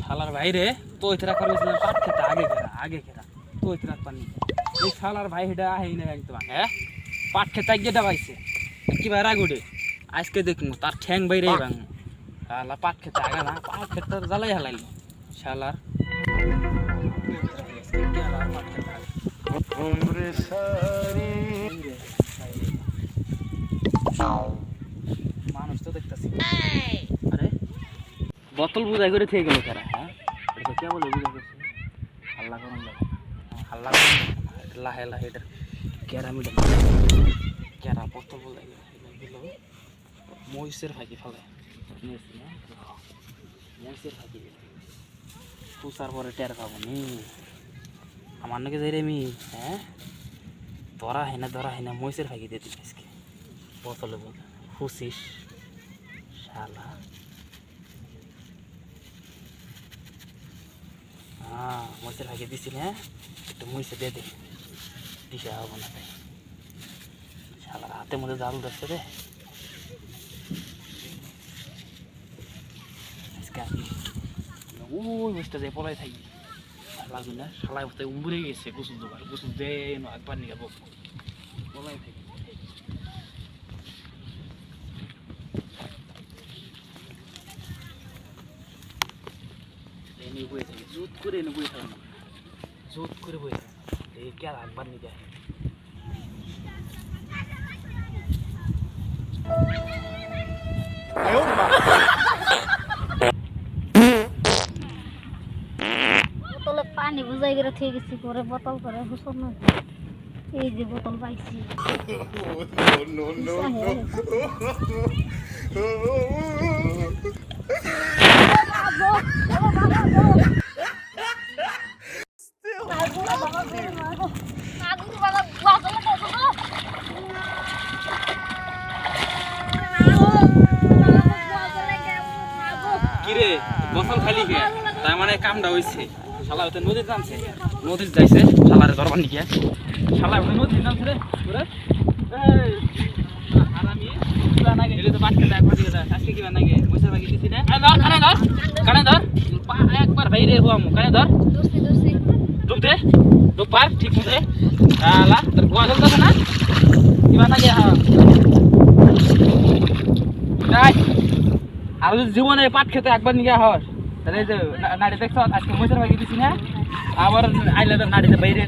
শালার বাইরে তো ইতরা করে পাট খেতে আগে খেরা আগে খেরা। তো ইতরা পানি এই শালার ভাই হেটা আহেই না একদম হ্যাঁ? পাট খেতে গিয়ে পাইছে। কি ভাই রাগুডে আজকে দেখমু তার ঠ্যাং বাইরে বাং শালা পাট খেতে আগে না পাট খেতে জ্বালাই হালাইল। শালার। মানুষ তো দেখতেছি। আরে বোতল বুঝাই করে থেকে গেল তারা কে বলে বুঝা করছে। হাল্লা হাল্লা লাহে লাহে এটা ক্যারা মিডা ক্যারা বোতল বুঝাই গেল মহিষের ফাঁকি ফেলে। মহিষের ফাঁকি তুষার পরে টের পাবো নি। আমার নাকি যাই রে মি হ্যাঁ? ধরা হয় না, ধরা হয় না, মহিষের ফাঁকি দিয়ে দিবি আজকে। বল। খুশিস শালা। মহিষের ভাগে দিছি না, একটু মহিষে দিয়ে দে। দিশা হব না তাই। শালার হাতের মধ্যে জাল ধরছে রে। ওই বসতে যাই পলাই থাকি। লাগবে না, শালায় বসতে উমরে গেছে গোসল দোকান গোসল দে না, একবার নিয়ে পলাই থাকি। এনে বয়ে থাকি জোত করে এনে বয়ে থাকি জোত করে বয়ে থাকি এই কে একবার নিয়ে যায় বোতলে পানি বুঝাই করে থেকে গেছি করে বোতল করে হুসন না এই যে বোতল পাইছি কিরে বসল খালি কে? তার মানে কামটা হইছে। শালা ওতে নদীর নামছে। নদীর যাইছে, শালারে ধরবার নিকে শালা ওতে নদীর নামছে রে, ওরে। আর আমি তো পাট খেতে একবার দিকে আজকে পয়সা বাকি দিছি না ধর, কানে ধর একবার বাইরে হওয়াম কানে ধর। দোস্তি দোস্তি ডুব দে ডুব পার ঠিক মতো শালা তোর গোয়া চলতেছে না? কিবা নাগে হ্যাঁ। এই, আর যদি জীবনে পাট খেতে একবার নিয়ে হস তাহলে যে না- নাড়ি দেখছ আজকে মহিষের ভাগে দিছি না? আবার আইলে তো নাড়িতে বাইরে?